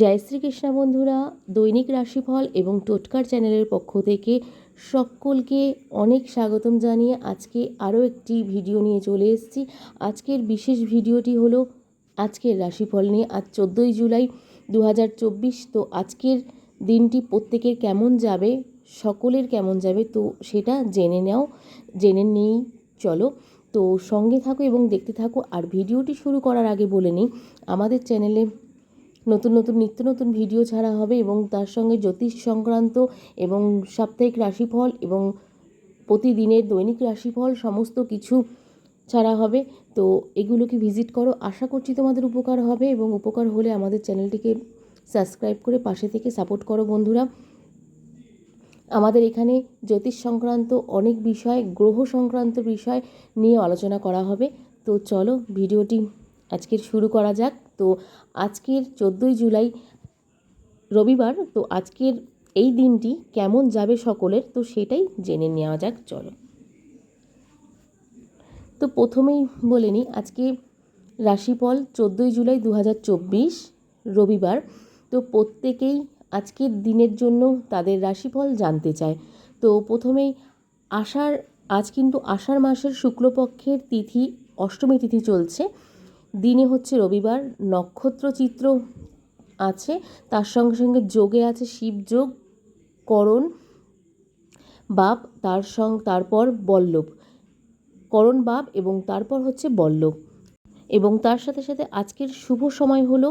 জয় শ্রীকৃষ্ণ বন্ধুরা, দৈনিক রাশিফল এবং টোটকার চ্যানেলের পক্ষ থেকে সকলকে অনেক স্বাগতম জানিয়ে আজকে আরও একটি ভিডিও নিয়ে চলে এসেছি। আজকের বিশেষ ভিডিওটি হলো আজকের রাশিফল নিয়ে। আজ চোদ্দোই জুলাই দু হাজার চব্বিশ, তো আজকের দিনটি প্রত্যেকের কেমন যাবে, সকলের কেমন যাবে, তো সেটা জেনে নাও, জেনে নেই চলো। তো সঙ্গে থাকো এবং দেখতে থাকো। আর ভিডিওটি শুরু করার আগে বলে নিই, আমাদের চ্যানেলে নতুন নতুন নিত্য নতুন ভিডিও ছাড়া হবে এবং তার সঙ্গে জ্যোতিষ সংক্রান্ত এবং সাপ্তাহিক রাশিফল এবং প্রতিদিনের দৈনিক রাশিফল সমস্ত কিছু ছাড়া হবে। তো এগুলোকে ভিজিট করো। আশা করছি তোমাদের উপকার হবে এবং উপকার হলে আমাদের চ্যানেলটিকে সাবস্ক্রাইব করে পাশে থেকে সাপোর্ট করো বন্ধুরা। আমাদের এখানে জ্যোতিষ সংক্রান্ত অনেক বিষয়, গ্রহ সংক্রান্ত বিষয় নিয়ে আলোচনা করা হবে। তো চলো ভিডিওটি আজকের শুরু করা যাক। তো আজকের চোদ্দোই জুলাই রবিবার, তো আজকের এই দিনটি কেমন যাবে সকলের, তো সেটাই জেনে নেওয়া যাক, চলো। তো প্রথমেই বলে নিই, আজকে রাশিফল চোদ্দোই জুলাই দু হাজার চব্বিশ রবিবার, তো প্রত্যেকেই আজকের দিনের জন্য তাদের রাশিফল জানতে চায়। তো প্রথমেই আষাঢ়, আজ কিন্তু আষাঢ় মাসের শুক্লপক্ষের তিথি, অষ্টমী তিথি চলছে। দিনে হচ্ছে রবিবার নক্ষত্র চিত্র আছে, তার সঙ্গে সঙ্গে যোগে আছে শিবযোগ করণ, বাপ, তার সঙ্গ তারপর বল্লভ। করণ, বাপ এবং তারপর হচ্ছে বল্লভ। এবং তার সাথে সাথে আজকের শুভ সময় হলো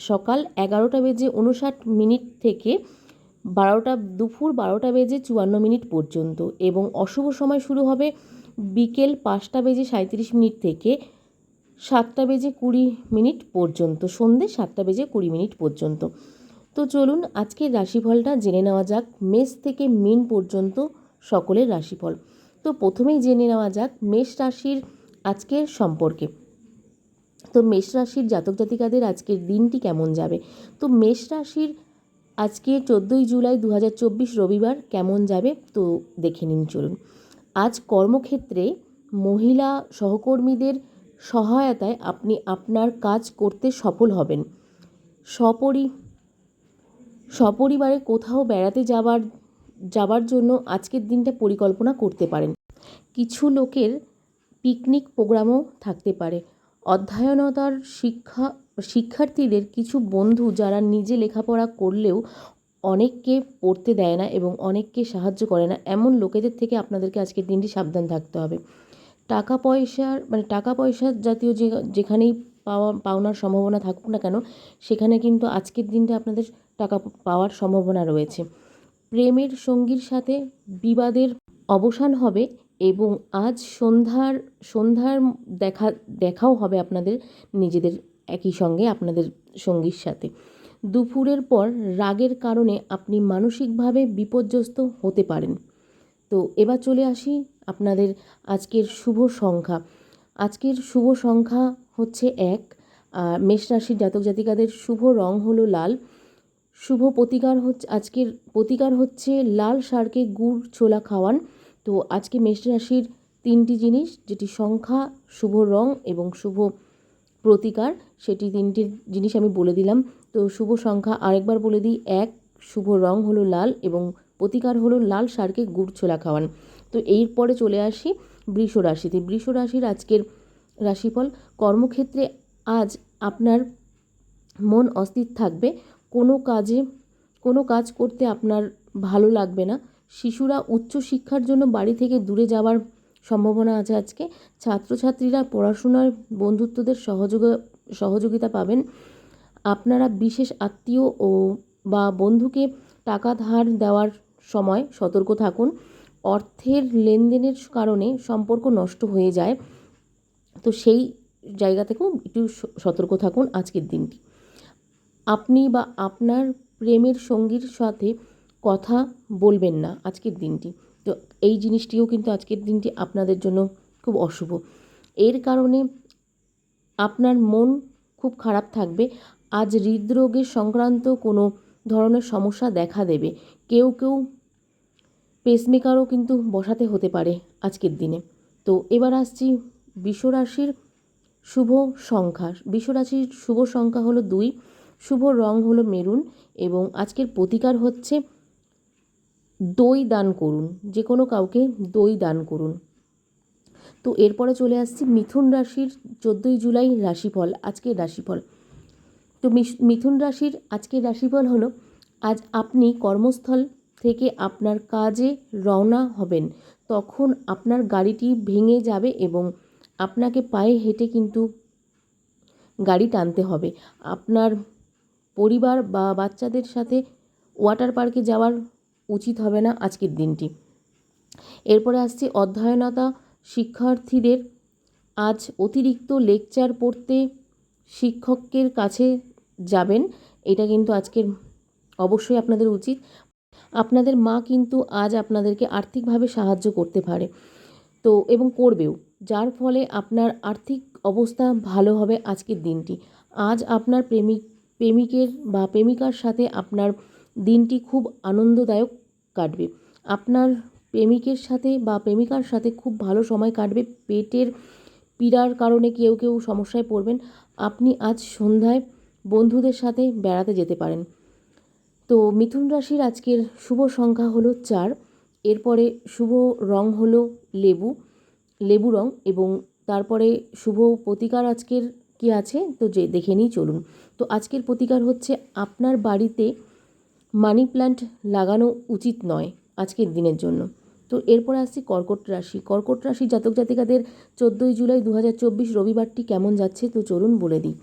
সকাল এগারোটা বেজে উনষাট মিনিট থেকে বারোটা, দুপুর বারোটা বেজে চুয়ান্ন মিনিট পর্যন্ত। এবং অশুভ সময় শুরু হবে বিকেল পাঁচটা বেজে সাঁত্রিশ মিনিট থেকে সাতটা বেজে কুড়ি মিনিট পর্যন্ত, সন্ধে সাতটা বেজে কুড়ি মিনিট পর্যন্ত। তো চলুন, আজকের রাশিফলটা জেনে নেওয়া যাক, মেষ থেকে মিন পর্যন্ত সকলের রাশিফল। তো প্রথমেই জেনে নেওয়া যাক মেষ রাশির আজকের সম্পর্কে। তো মেষ রাশির জাতক জাতিকাদের আজকের দিনটি কেমন যাবে? তো মেষ রাশির আজকে চোদ্দোই জুলাই দু হাজার চব্বিশ রবিবার কেমন যাবে? তো দেখে নিন চলুন। আজ কর্মক্ষেত্রে মহিলা সহকর্মীদের সহায়তায় আপনি আপনার কাজ করতে সফল হবেন। সপরি, সপরিবারে কোথাও বেড়াতে যাবার যাবার জন্য আজকের দিনটা পরিকল্পনা করতে পারেন। কিছু লোকের পিকনিক প্রোগ্রামও থাকতে পারে। অধ্যয়নতার শিক্ষা, শিক্ষার্থীদের কিছু বন্ধু যারা নিজে লেখাপড়া করলেও অনেককে পড়তে দেয় না এবং অনেককে সাহায্য করে না, এমন লোকেদের থেকে আপনাদেরকে আজকের দিনটি সাবধান থাকতে হবে। টাকা পয়সার মানে টাকা পয়সা জাতীয় যে, যেখানেই পাওয়া, পাওনার সম্ভাবনা থাকুক না কেন, সেখানে কিন্তু আজকের দিনটা আপনাদের টাকা পাওয়ার সম্ভাবনা রয়েছে। প্রেমের সঙ্গীর সাথে বিবাদের অবসান হবে এবং আজ সন্ধ্যার সন্ধ্যার দেখা, দেখাও হবে আপনাদের নিজেদের একই সঙ্গে আপনাদের সঙ্গীর সাথে। দুপুরের পর রাগের কারণে আপনি মানসিকভাবে বিপর্যস্ত হতে পারেন। তো এবার চলে আসি আপনাদের আজকের শুভ সংখ্যা। আজকের শুভ সংখ্যা হচ্ছে এক। মেষ রাশির জাতক জাতিকাদের শুভ রং হলো লাল। শুভ প্রতিকার হচ্ছে আজকের প্রতিকার হচ্ছে লাল সারকে গুড় ছোলা খাওয়ান। তো আজকে মেষ রাশির তিনটি জিনিস, যেটি সংখ্যা, শুভ রং এবং শুভ প্রতিকার, সেটি তিনটি জিনিস আমি বলে দিলাম। তো শুভ সংখ্যা আরেকবার বলে দিই, এক, শুভ রং হলো লাল এবং প্রতিকার হলো লাল সারকে গুড় ছোলা খাওয়ান। তো এরপরে চলে আসি বৃষ রাশিতে। বৃষ রাশির আজকের রাশিফল, কর্মক্ষেত্রে আজ আপনার মন অস্থির থাকবে। কোনো কাজে, কোনো কাজ করতে আপনার ভালো লাগবে না। শিশুরা উচ্চ শিক্ষার জন্য বাড়ি থেকে দূরে যাওয়ার সম্ভাবনা আছে আজকে। ছাত্রছাত্রীরা পড়াশোনার বন্ধুত্বদের সহযোগ, সহযোগিতা পাবেন। আপনারা বিশেষ আত্মীয় ও বা বন্ধুকে টাকা ধার দেওয়ার সময় সতর্ক থাকুন। অর্থের লেনদেনের কারণে সম্পর্ক নষ্ট হয়ে যায়। তো সেই জায়গা থেকেও একটু সতর্ক থাকুন আজকের দিনটি। আপনি বা আপনার প্রেমের সঙ্গীর সাথে কথা বলবেন না আজকের দিনটি। তো এই জিনিসটিও কিন্তু আজকের দিনটি আপনাদের জন্য খুব অশুভ। এর কারণে আপনার মন খুব খারাপ থাকবে। আজ হৃদরোগের সংক্রান্ত কোনো ধরনের সমস্যা দেখা দেবে। কেউ কেউ পেসমেকারও কিন্তু বসাতে হতে পারে আজকের দিনে। তো এবার আসছি বিশ্বরাশির শুভ সংখ্যা। বিশ্বরাশির শুভ সংখ্যা হলো দুই, শুভ রং হলো মেরুন এবং আজকের প্রতিকার হচ্ছে দই দান করুন, যে কোনো কাউকে দই দান করুন। তো এরপরে চলে আসছি মিথুন রাশির চোদ্দোই জুলাই রাশিফল, আজকের রাশিফল। তো মিথুন রাশির আজকের রাশিফল হলো, আজ আপনি কর্মস্থল থেকে আপনার কাজে রওনা হবেন। তখন আপনার গাড়িটি ভেঙে যাবে এবং আপনাকে পায়ে হেঁটে কিন্তু গাড়ি টানতে হবে। আপনার পরিবার বা বাচ্চাদের সাথে ওয়াটার পার্কে যাওয়ার উচিত হবে না আজকের দিনটি। এরপরে আসছে অধ্যয়নতা শিক্ষার্থীদের। আজ অতিরিক্ত লেকচার পড়তে শিক্ষকের কাছে যাবেন। এটা কিন্তু আজকের অবশ্যই আপনাদের উচিত। আপনাদের মা কিন্তু আজ আপনাদেরকে আর্থিকভাবে সাহায্য করতে পারে। তো, এবং করবেও। যার ফলে আপনার আর্থিক অবস্থা ভালো হবে আজকের দিনটি। আজ আপনার প্রেমিক, প্রেমিকের বা প্রেমিকার সাথে আপনার দিনটি খুব আনন্দদায়ক কাটবে। আপনার প্রেমিকের সাথে বা প্রেমিকার সাথে খুব ভালো সময় কাটবে। পেটের পীড়ার কারণে কেউ কেউ সমস্যায় পড়বেন। আপনি আজ সন্ধ্যায় বন্ধুদের সাথে বেড়াতে যেতে পারেন। তো মিথুন রাশির আজকের শুভ সংখ্যা হলো চার। এরপরে শুভ রং হলো লেবু লেবু রং এবং তারপরে শুভ প্রতিকার আজকের কি আছে? তো যে, দেখে নিই, চলুন। তো আজকের প্রতিকার হচ্ছে আপনার বাড়িতে মানি প্ল্যান্ট লাগানো উচিত নয় আজকের দিনের জন্য। তো এরপর আসছি কর্কট রাশি। কর্কট রাশি জাতক জাতিকাদের চোদ্দোই জুলাই দু হাজার চব্বিশ রবিবারটি কেমন যাচ্ছে? তো চলুন বলে দিই।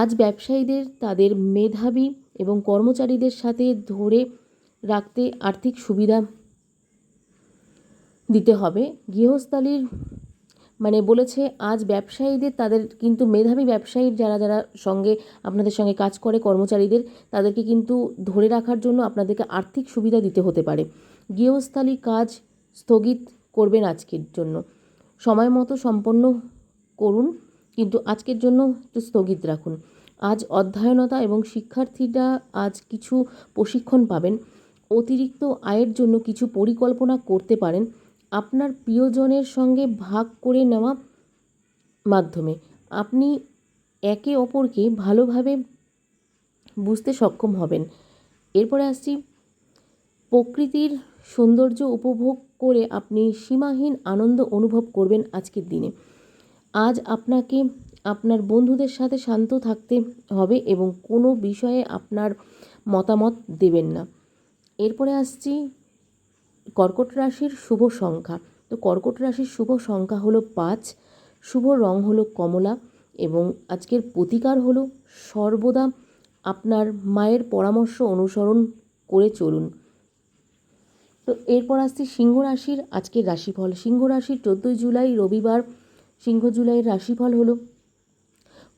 আজ ব্যবসায়ীদের, তাদের মেধাবী এবং কর্মচারীদের সাথে ধরে রাখতে আর্থিক সুবিধা দিতে হবে। গৃহস্থালির মানে বলেছে, আজ ব্যবসায়ীদের, তাদের কিন্তু মেধাবী ব্যবসায়ীর যারা যারা সঙ্গে, আপনাদের সঙ্গে কাজ করে কর্মচারীদের, তাদেরকে কিন্তু ধরে রাখার জন্য আপনাদেরকে আর্থিক সুবিধা দিতে হতে পারে। গৃহস্থালী কাজ স্থগিত করবেন আজকের জন্য। সময় মতো সম্পন্ন করুন। কিন্তু আজকের জন্য একটু স্থগিত রাখুন। আজ অধ্যয়নতা এবং শিক্ষার্থীরা আজ কিছু প্রশিক্ষণ পাবেন। অতিরিক্ত আয়ের জন্য কিছু পরিকল্পনা করতে পারেন। আপনার প্রিয়জনের সঙ্গে ভাগ করে নেওয়া মাধ্যমে। আপনি একে অপরকে ভালোভাবে বুঝতে সক্ষম হবেন। এরপরে আসছি। প্রকৃতির সৌন্দর্য উপভোগ করে আপনি সীমাহীন আনন্দ অনুভব করবেন আজকের দিনে। আজ আপনাকে আপনার বন্ধুদের সাথে শান্ত থাকতে হবে এবং কোনো বিষয়ে আপনার মতামত দেবেন না। এরপরে আসছি কর্কট রাশির শুভ সংখ্যা। তো কর্কট রাশির শুভ সংখ্যা হলো পাঁচ, শুভ রং হলো কমলা এবং আজকের প্রতিকার হলো সর্বদা আপনার মায়ের পরামর্শ অনুসরণ করে চলুন। তো এরপর আসছি সিংহ রাশির আজকের রাশিফল। সিংহ রাশির চোদ্দোই জুলাই রবিবার সিংহ জুলাইয়ের রাশিফল হলো।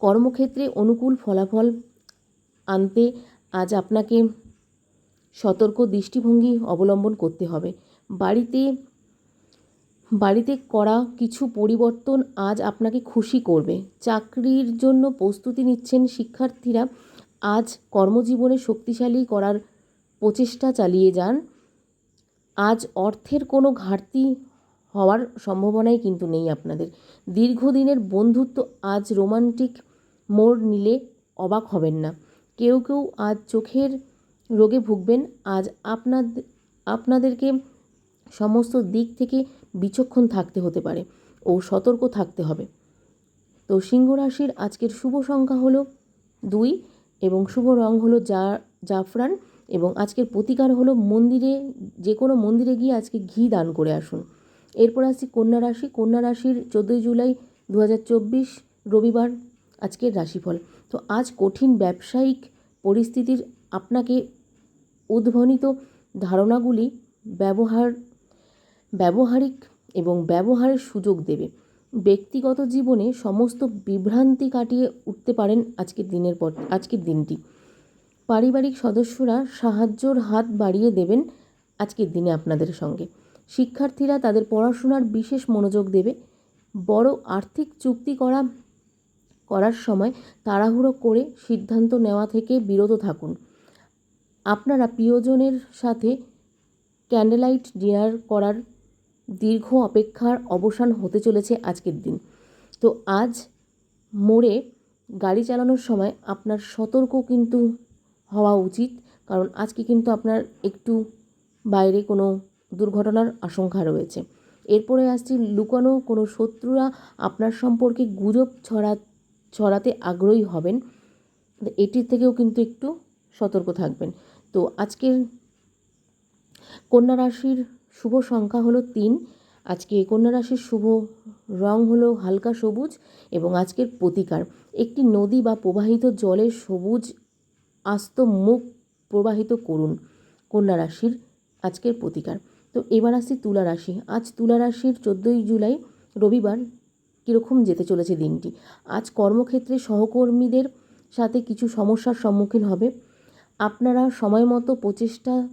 কর্মক্ষেত্রে অনুকূল ফলাফল আনতে আজ আপনাকে সতর্ক দৃষ্টিভঙ্গি অবলম্বন করতে হবে। বাড়িতে বাড়িতে করা কিছু পরিবর্তন আজ আপনাকে খুশি করবে। চাকরির জন্য প্রস্তুতি নিচ্ছেন শিক্ষার্থীরা। আজ কর্মজীবনে শক্তিশালী করার প্রচেষ্টা চালিয়ে যান। আজ অর্থের কোনো ঘাটতি হওয়ার সম্ভাবনাই কিন্তু নেই আপনাদের। দীর্ঘদিনের বন্ধুত্ব আজ রোমান্টিক মোড় নিলে অবাক হবেন না। কেউ কেউ আজ চোখের রোগে ভুগবেন। আজ আপনাদের আপনাদেরকে সমস্ত দিক থেকে বিচক্ষণ থাকতে হতে পারে ও সতর্ক থাকতে হবে। তো সিংহ রাশির আজকের শুভ সংখ্যা হলো দুই এবং শুভ রং হলো জা, জাফরান এবং আজকের প্রতিকার হলো মন্দিরে, যে কোনো মন্দিরে গিয়ে আজকে ঘি দান করে আসুন। এরপর আসছি কন্যা রাশি। কন্যা রাশির চোদ্দোই জুলাই দু হাজার চব্বিশ, রবিবার আজকের রাশিফল। তো আজ কঠিন ব্যবসায়িক পরিস্থিতির আপনাকে উদ্ভনিত ধারণাগুলি ব্যবহার, ব্যবহারিক এবং ব্যবহারের সুযোগ দেবে। ব্যক্তিগত জীবনে সমস্ত বিভ্রান্তি কাটিয়ে উঠতে পারেন আজকের দিনের পর, আজকের দিনটি। পারিবারিক সদস্যরা সাহায্যর হাত বাড়িয়ে দেবেন আজকের দিনে আপনাদের সঙ্গে। শিক্ষার্থীরা তাদের পড়াশোনার বিশেষ মনোযোগ দেবে। বড় আর্থিক চুক্তি করা, করার সময় তাড়াহুড়ো করে সিদ্ধান্ত নেওয়া থেকে বিরত থাকুন। আপনারা প্রিয়জনের সাথে ক্যান্ডেলাইট ডিনার করার দীর্ঘ অপেক্ষার অবসান হতে চলেছে আজকের দিন। তো আজ মোড়ে গাড়ি চালানোর সময় আপনার সতর্ক কিন্তু হওয়া উচিত, কারণ আজকে কিন্তু আপনার একটু বাইরে কোনো দুর্ঘটনার আশঙ্কা রয়েছে। এরপরে আসছি, লুকানো কোনো শত্রুরা আপনার সম্পর্কে গুজব ছড়া, ছড়াতে আগ্রহী হবেন? এটির থেকেও কিন্তু একটু সতর্ক থাকবেন। তো আজকের কন্যা রাশির শুভ সংখ্যা হলো তিন। আজকে কন্যা রাশির শুভ রং হলো হালকা সবুজ এবং আজকের প্রতিকার। একটি নদী বা প্রবাহিত জলের সবুজ আস্ত মুখ প্রবাহিত করুন। কন্যা রাশির আজকের প্রতিকার। তো এবার আসছি তুলা রাশি। আজ তুলা রাশির চোদ্দোই জুলাই রবিবার কীরকম যেতে চলেছে দিনটি? আজ কর্মক্ষেত্রে সহকর্মীদের সাথে কিছু সমস্যার সম্মুখীন হবে। আপনারা সময় মতো প্রচেষ্টা,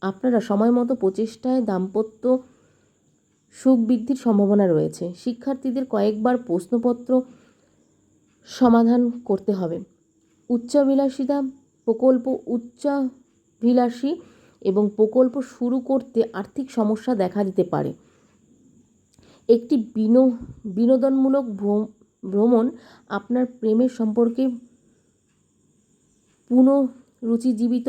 আপনারা সময় মতো প্রচেষ্টায় দাম্পত্য সুখ বৃদ্ধির সম্ভাবনা রয়েছে। শিক্ষার্থীদের কয়েকবার প্রশ্নপত্র সমাধান করতে হবে। উচ্চাবিলাসিতা প্রকল্প উচ্চাভিলাষী এবং প্রকল্প শুরু করতে আর্থিক সমস্যা দেখা দিতে পারে। একটি বিনো, বিনোদনমূলক ভ্রম- ভ্রমণ আপনার প্রেমের সম্পর্কে পুনরুচিজীবিত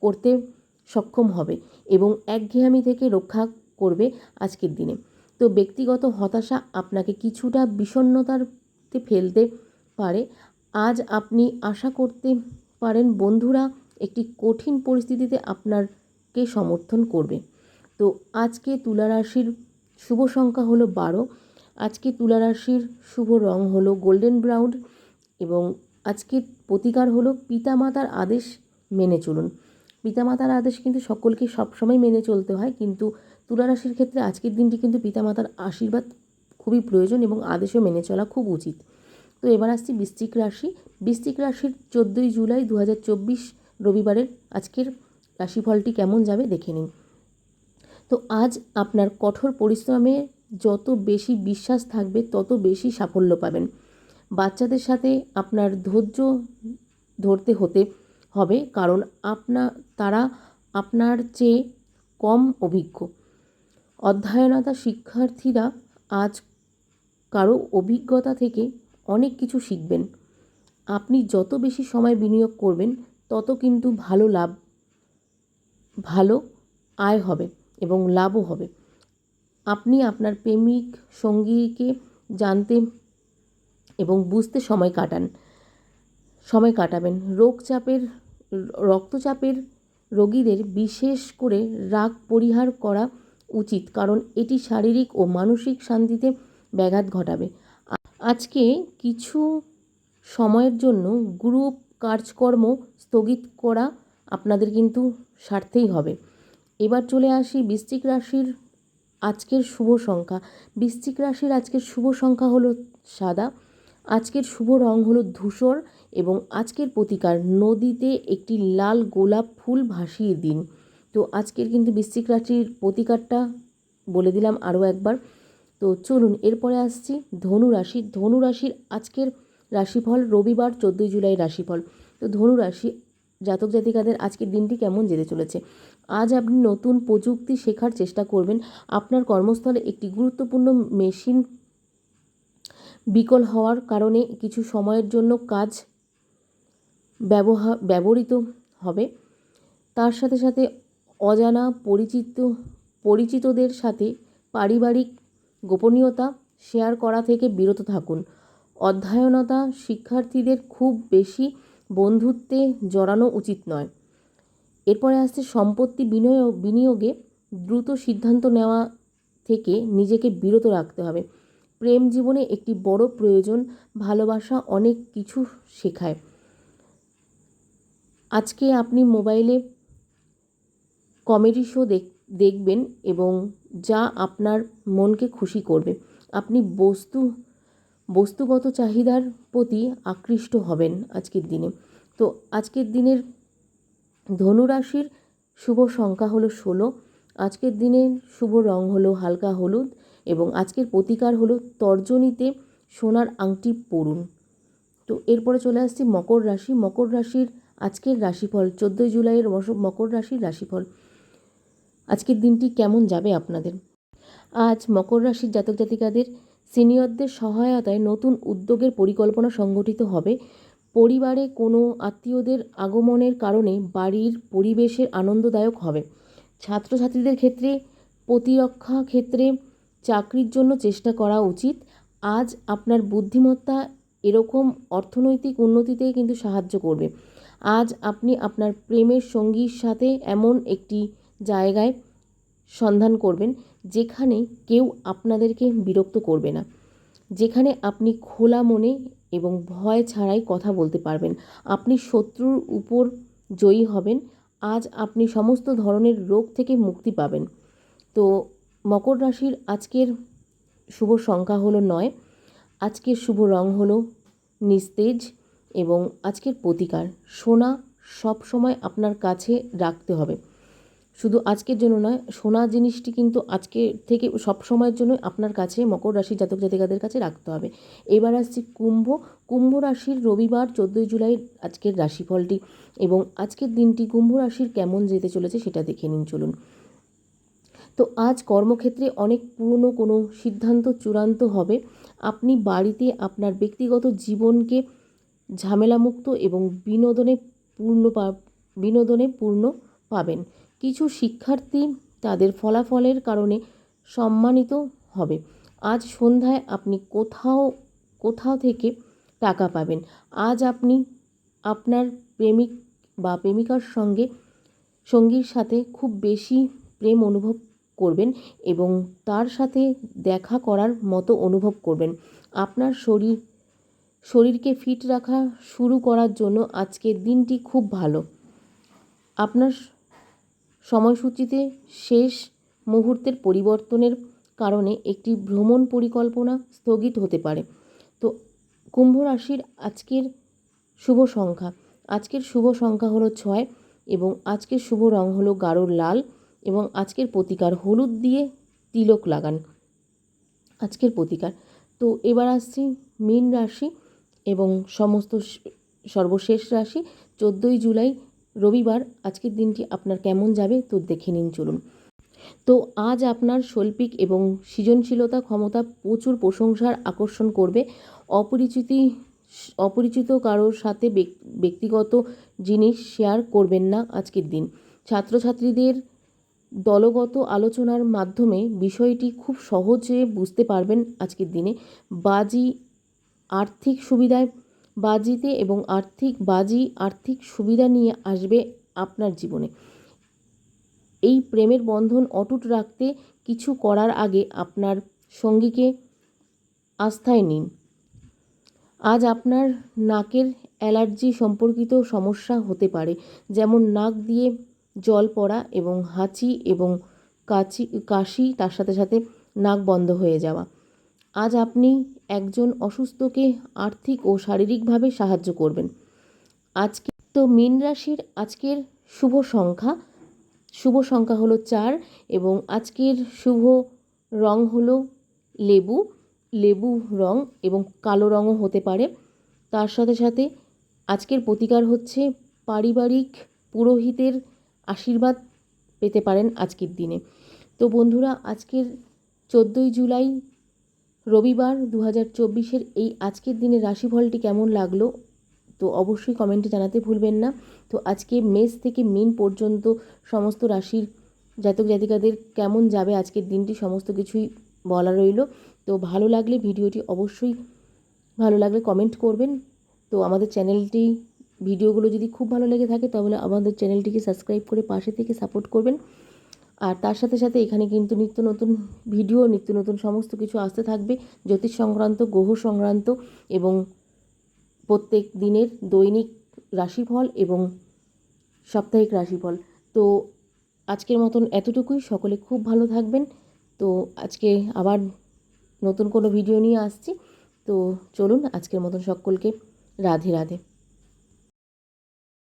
করতে সক্ষম হবে এবং একঘেয়ামি থেকে রক্ষা করবে আজকের দিনে। তো ব্যক্তিগত হতাশা আপনাকে কিছুটা বিষণ্ণতারতে ফেলতে পারে। আজ আপনি আশা করতে পারেন বন্ধুরা, একটি কঠিন পরিস্থিতিতে আপনারকে সমর্থন করবে। তো আজকে তুলা রাশির শুভ সংখ্যা হলো বারো। আজকে তুলা রাশির শুভ রং হলো গোল্ডেন ব্রাউন এবং আজকের প্রতিকার হলো পিতামাতার আদেশ মেনে চলুন। পিতামাতার আদেশ কিন্তু সকলকে সবসময় মেনে চলতে হয়, কিন্তু তুলা রাশির ক্ষেত্রে আজকের দিনটি কিন্তু পিতামাতার আশীর্বাদ খুবই প্রয়োজন এবং আদেশও মেনে চলা খুব উচিত। তো এবার আসছি বৃশ্চিক রাশি। বৃশ্চিক রাশির চোদ্দোই জুলাই দু হাজার চব্বিশ রবিবারের আজকের রাশিফলটি কেমন যাবে দেখে নিন। তো আজ আপনার কঠোর পরিশ্রমে যত বেশি বিশ্বাস থাকবে, তত বেশি সাফল্য পাবেন। বাচ্চাদের সাথে আপনার ধৈর্য ধরতে হতে হবে, কারণ আপনা, তারা আপনার চেয়ে কম অভিজ্ঞ। অধ্যয়নতা শিক্ষার্থীরা আজ কারও অভিজ্ঞতা থেকে অনেক কিছু শিখবেন। আপনি যত বেশি সময় বিনিয়োগ করবেন, তত কিন্তু ভালো লাভ ভালো আয় হবে এবং লাভও হবে। আপনি আপনার প্রেমিক সঙ্গীকে জানতে এবং বুঝতে সময় কাটান, সময় কাটাবেন। রোগচাপের রক্তচাপের রোগীদের বিশেষ করে রাগ পরিহার করা উচিত, কারণ এটি শারীরিক ও মানসিক শান্তিতে ব্যাঘাত ঘটাবে। আজকে কিছু সময়ের জন্য গ্রুপ কাজকর্ম স্থগিত করা আপনাদের কিন্তু স্বার্থেই হবে। এবার চলে আসি বৃশ্চিক রাশির আজকের শুভ সংখ্যা। বৃশ্চিক রাশির আজকের শুভ সংখ্যা হলো সাদা। আজকের শুভ রং হলো ধূসর এবং আজকের প্রতিকার নদীতে একটি লাল গোলাপ ফুল ভাসিয়ে দিন। তো আজকের কিন্তু বৃশ্চিক রাশির প্রতিকারটা বলে দিলাম আরও একবার। তো চলুন, এরপরে আসছি ধনু রাশি। ধনু রাশির আজকের রাশিফল রবিবার, চোদ্দোই জুলাই রাশিফল। তো ধনু রাশি জাতক জাতিকাদের আজকের দিনটি কেমন যেতে চলেছে? আজ আপনি নতুন প্রযুক্তি শেখার চেষ্টা করবেন। আপনার কর্মস্থলে একটি গুরুত্বপূর্ণ মেশিন বিকল হওয়ার কারণে কিছু সময়ের জন্য কাজ ব্যবহার ব্যবহৃত হবে। তার সাথে সাথে অজানা পরিচিত, পরিচিতদের সাথে পারিবারিক গোপনীয়তা শেয়ার করা থেকে বিরত থাকুন। অধ্যয়নতা শিক্ষার্থীদের খুব বেশি বন্ধুত্বে জড়ানো উচিত নয়। এরপরে আসছে সম্পত্তি বিনিয়োগ, বিনিয়োগে দ্রুত সিদ্ধান্ত নেওয়া থেকে নিজেকে বিরত রাখতে হবে। প্রেম জীবনে একটি বড় প্রয়োজন, ভালোবাসা অনেক কিছু শেখায়। আজকে আপনি মোবাইলে কমেডি শো দেখ, দেখবেন এবং যা আপনার মনকে খুশি করবে। আপনি বস্তু বস্তুগত চাহিদার প্রতি আকৃষ্ট হবেন আজকের দিনে। তো আজকের দিনের ধনুরাশির শুভ সংখ্যা হলো ষোলো। আজকের দিনের শুভ রং হলো হালকা হলুদ এবং আজকের প্রতিকার হলো তর্জনীতে সোনার আংটি পরুন। তো এরপরে চলে আসছি মকর রাশি। মকর রাশির আজকের রাশিফল চোদ্দোই জুলাইয়ের মকর রাশির রাশিফল। আজকের দিনটি কেমন যাবে আপনাদের? আজ মকর রাশির জাতক জাতিকাদের সিনিয়রদের সহায়তায় নতুন উদ্যোগের পরিকল্পনা সংগঠিত হবে। পরিবারে কোনো আত্মীয়দের আগমনের কারণে বাড়ির পরিবেশের আনন্দদায়ক হবে। ছাত্রছাত্রীদের ক্ষেত্রে প্রতিরক্ষা ক্ষেত্রে চাকরির জন্য চেষ্টা করা উচিত। আজ আপনার বুদ্ধিমত্তা এরকম অর্থনৈতিক উন্নতিতে কিন্তু সাহায্য করবে। আজ আপনি আপনার প্রেমের সঙ্গীর সাথে এমন একটি জায়গায় সন্ধান করবেন, যেখানে কেউ আপনাদেরকে বিরক্ত করবে না। যেখানে আপনি খোলা মনে এবং ভয় ছাড়াই কথা বলতে পারবেন। আপনি শত্রুর উপর জয়ী হবেন। আজ আপনি সমস্ত ধরনের রোগ থেকে মুক্তি পাবেন। তো মকর রাশির আজকের শুভ সংখ্যা হলো নয়। আজকের শুভ রং হলো নিস্তেজ এবং আজকের প্রতিকার। সোনা সব সময় আপনার কাছে রাখতে হবে। শুধু আজকের জন্য নয়, সোনা জিনিসটি কিন্তু আজকে থেকে সব সময়ের জন্য আপনার কাছে মকর রাশির জাতক জাতিকাদের কাছে রাখতে হবে। এবার আসছি কুম্ভ। কুম্ভ রাশির রবিবার চোদ্দোই জুলাই আজকের রাশিফলটি এবং আজকের দিনটি কুম্ভ রাশির কেমন যেতে চলেছে সেটা দেখে নিন, চলুন। তো আজ কর্মক্ষেত্রে অনেক পুরনো কোনো সিদ্ধান্ত চূড়ান্ত হবে। আপনি বাড়িতে আপনার ব্যক্তিগত জীবনকে ঝামেলামুক্ত এবং বিনোদনে পূর্ণ বিনোদনে পূর্ণ পাবেন। কিছু শিক্ষার্থী তাদের ফলাফলের কারণে সম্মানিত হবে। আজ সন্ধ্যায় আপনি কোথাও কোথাও থেকে টাকা পাবেন। আজ আপনি আপনার প্রেমিক বা প্রেমিকার সঙ্গে, সঙ্গীর সাথে খুব বেশি প্রেম অনুভব করবেন এবং তার সাথে দেখা করার মতো অনুভব করবেন। আপনার শরীর, শরীরকে ফিট রাখা শুরু করার জন্য আজকের দিনটি খুব ভালো। আপনার সময়সূচিতে শেষ মুহূর্তের পরিবর্তনের কারণে একটি ভ্রমণ পরিকল্পনা স্থগিত হতে পারে। তো কুম্ভ রাশির আজকের শুভ সংখ্যা। আজকের শুভ সংখ্যা হলো ছয় এবং আজকের শুভ রং হলো গাঢ় লাল এবং আজকের প্রতিকার হলুদ দিয়ে তিলক লাগান। আজকের প্রতিকার। তো এবার আসছি মীন রাশি এবং সমস্ত সর্বশেষ রাশি চোদ্দোই জুলাই রবিবার আজকের দিনটি আপনার কেমন যাবে তো দেখে নিন, চলুন। তো আজ আপনার শৈল্পিক এবং সৃজনশীলতা ক্ষমতা প্রচুর প্রশংসার আকর্ষণ করবে। অপরিচিতি, অপরিচিত কারোর সাথে ব্যক- ব্যক্তিগত জিনিস শেয়ার করবেন না আজকের দিন। ছাত্রছাত্রীদের দলগত আলোচনার মাধ্যমে বিষয়টি খুব সহজে বুঝতে পারবেন আজকের দিনে। বাজি আর্থিক সুবিধায় বাজিতে এবং আর্থিক বাজি, আর্থিক সুবিধা নিয়ে আসবে আপনার জীবনে। এই প্রেমের বন্ধন অটুট রাখতে কিছু করার আগে আপনার সঙ্গীকে আস্থায় নিন। আজ আপনার নাকের অ্যালার্জি সম্পর্কিত সমস্যা হতে পারে, যেমন নাক দিয়ে জল পড়া এবং হাঁচি এবং কাচি, কাশি, তার সাথে সাথে নাক বন্ধ হয়ে যাওয়া। আজ আপনি একজন অসুস্থকে আর্থিক ও শারীরিকভাবে সাহায্য করবেন। আজকে তো মীন রাশির আজকের শুভ সংখ্যা। শুভ সংখ্যা হলো চার এবং আজকের শুভ রং হলো লেবু। লেবু রং এবং কালো রঙও হতে পারে। তার সাথে সাথে আজকের প্রতিকার হচ্ছে পারিবারিক পুরোহিতের আশীর্বাদ পেতে পারেন আজকের দিনে। তো বন্ধুরা, আজকের চোদ্দোই জুলাই রবিবার দু হাজার চব্বিশের এই আজকের দিনের রাশিফলটি কেমন লাগল? তো অবশ্যই কমেন্টে জানাতে ভুলবেন না। তো আজকে মেষ থেকে মিন পর্যন্ত সমস্ত রাশির জাতক জাতিকাদের কেমন যাবে আজকের দিনটি সমস্ত কিছুই বলা রইল। তো ভালো লাগলে ভিডিওটি অবশ্যই ভালো লাগলে কমেন্ট করবেন। তো আমাদের চ্যানেলটি, ভিডিওগুলো যদি খুব ভালো লেগে থাকে তাহলে আমাদের চ্যানেলটিকে সাবস্ক্রাইব করে পাশে থেকে সাপোর্ট করবেন। আর তার সাথে সাথে এখানে কিন্তু নিত্য নতুন ভিডিও, নিত্য নতুন সমস্ত কিছু আসতে থাকবে। জ্যোতিষ সংক্রান্ত, গ্রহ সংক্রান্ত এবং প্রত্যেক দিনের দৈনিক রাশিফল এবং সাপ্তাহিক রাশিফল। তো আজকের মতন এতটুকুই। সকলে খুব ভালো থাকবেন। তো আজকে আবার নতুন কোনো ভিডিও নিয়ে আসছি। তো চলুন আজকের মতন সকলকে রাধে রাধে।